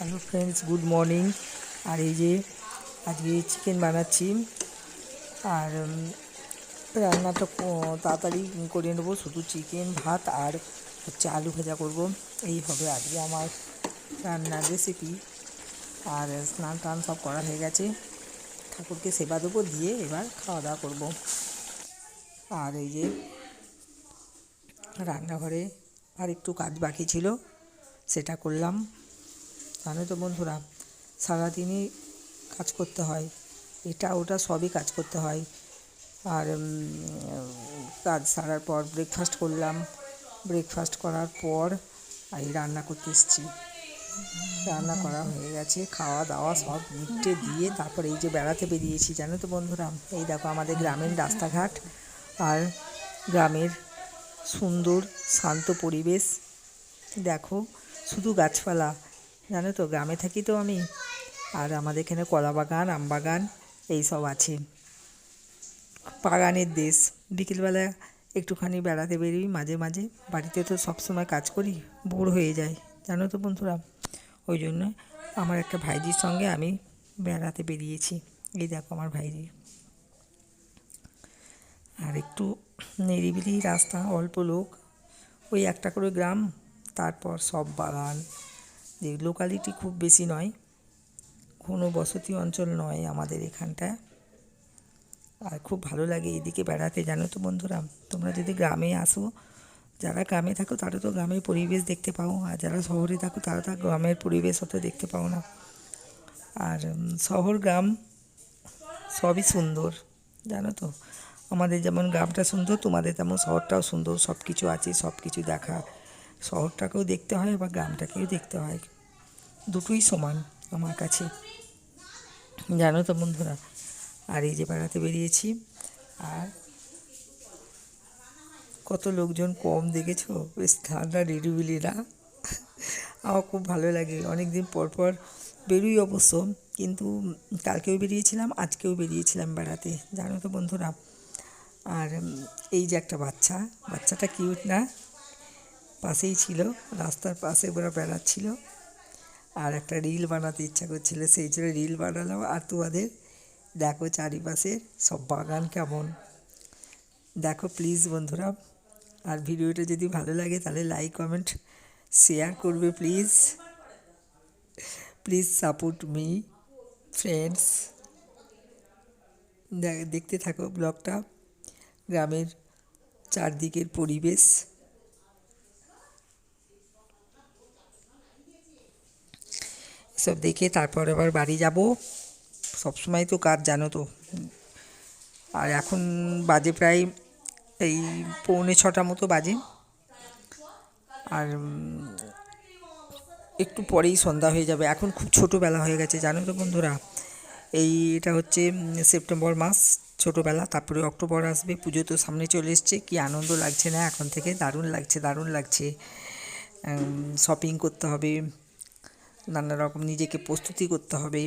Hello friends good morning আর এই যে আজকে চিকেন বানাচ্ছি। আর রান্নাটা তাড়াতাড়ি করে নেব। শুধু চিকেন ভাত আর হচ্ছে আলু ভাজা করব। এই হবে আজকে আমার রান্নার রেসিপি আর স্নান টান সব করা হয়ে গেছে। ঠাকুরকে সেবা দেবো, দিয়ে এবার খাওয়া দাওয়া করব। আর এই যে রান্নাঘরে আর একটু কাজ বাকি ছিল, সেটা করলাম। জানো তো বন্ধুরা, সারাদিনই কাজ করতে হয়। এটা ওটা সবই কাজ করতে হয়। আর কাজ সারার পর ব্রেকফাস্ট করলাম। ব্রেকফাস্ট করার পর এই রান্না করতে এসেছি। রান্না করা হয়ে গেছে, খাওয়া দাওয়া সব নিপটে দিয়ে তারপর এই যে বেড়াতে বেরিয়েছি, জানো তো বন্ধুরা। এই দেখো আমাদের গ্রামের রাস্তাঘাট আর গ্রামের সুন্দর শান্ত পরিবেশ। দেখো, শুধু গাছপালা। জানো তো, গ্রামে থাকি তো আমি। আর আমাদের এখানে কলা বাগান, আম বাগান, এই সব আছে। বাগানের দেশ। বিকেলবেলা একটুখানি বেড়াতে বেরোই মাঝে মাঝে। বাড়িতে তো সবসময় কাজ করি, বোর হয়ে যায়। জানো তো বন্ধুরা, ওই জন্য আমার একটা ভাইজির সঙ্গে আমি বেড়াতে বেরিয়েছি। এই দেখো আমার ভাইজি। আর একটু নিরিবিলি রাস্তা, অল্প লোক। ওই একটা করে গ্রাম, তারপর সব বাগান। যে লোকালিটি খুব বেশি নয়, কোনো বসতি অঞ্চল নয় আমাদের এখানটা আর খুব ভালো লাগে এদিকে বেড়াতে, জানো তো বন্ধুরা? তোমরা যদি গ্রামে আসো, যারা গ্রামে থাকো তারা তো গ্রামের পরিবেশ দেখতে পাও, আর যারা শহরে থাকো তারা তো গ্রামের পরিবেশ অত দেখতে পাও না। আর শহর গ্রাম সবই সুন্দর, জানো তো? আমাদের যেমন গ্রামটা সুন্দর, তোমাদের তেমন শহরটাও সুন্দর সব কিছু আছে সব কিছু দেখা। শহরটাকেও দেখতে হয় বা গ্রামটাকেও দেখতে হয়। দুটোই সমান আমার কাছে। জানো তো বন্ধুরা, আর এই যে বেড়াতে বেরিয়েছি, আর কত লোকজন কম দেখেছ? বেশ ঠান্ডা না? আমার খুব ভালো লাগে। অনেক দিন পর পর বেরোই অবশ্য, কিন্তু কালকেও বেরিয়েছিলাম, আজকেও বেরিয়েছিলাম বেড়াতে। জানো তো বন্ধুরা, আর এই যে একটা বাচ্চা, বাচ্চাটা কিউট না? পাশেই ছিল, রাস্তার পাশে ওরা বেড়াচ্ছিল। আর একটা রিল বানাতে ইচ্ছা করছিল, সেই জন্য রিল বানালাম। আর তোমাদের দেখো চারিপাশে সব বাগান কেমন। দেখো প্লিজ বন্ধুরা, আর ভিডিওটা যদি ভালো লাগে তাহলে লাইক কমেন্ট শেয়ার করবে please please support me friends দেখতে থাকো ব্লগটা গ্রামের চারদিকের পরিবেশ। সব দেখে তারপর আবার বাড়ি যাব। সবসময় তো কাজ, জানো তো। আর এখন বাজে প্রায় এই পৌনে ছটা মতো বাজে। আর একটু পরেই সন্ধ্যা হয়ে যাবে। এখন খুব ছোটোবেলা হয়ে গেছে, জানো তো বন্ধুরা। এই এটা হচ্ছে সেপ্টেম্বর মাস, ছোটোবেলা। তারপরে অক্টোবর আসবে, পুজো তো সামনে চলে এসছে। কি আনন্দ লাগছে না? এখন থেকে দারুণ লাগছে দারুণ লাগছে। শপিং করতে হবে। নানা রকম নিজেকে প্রস্তুতি করতে হবে।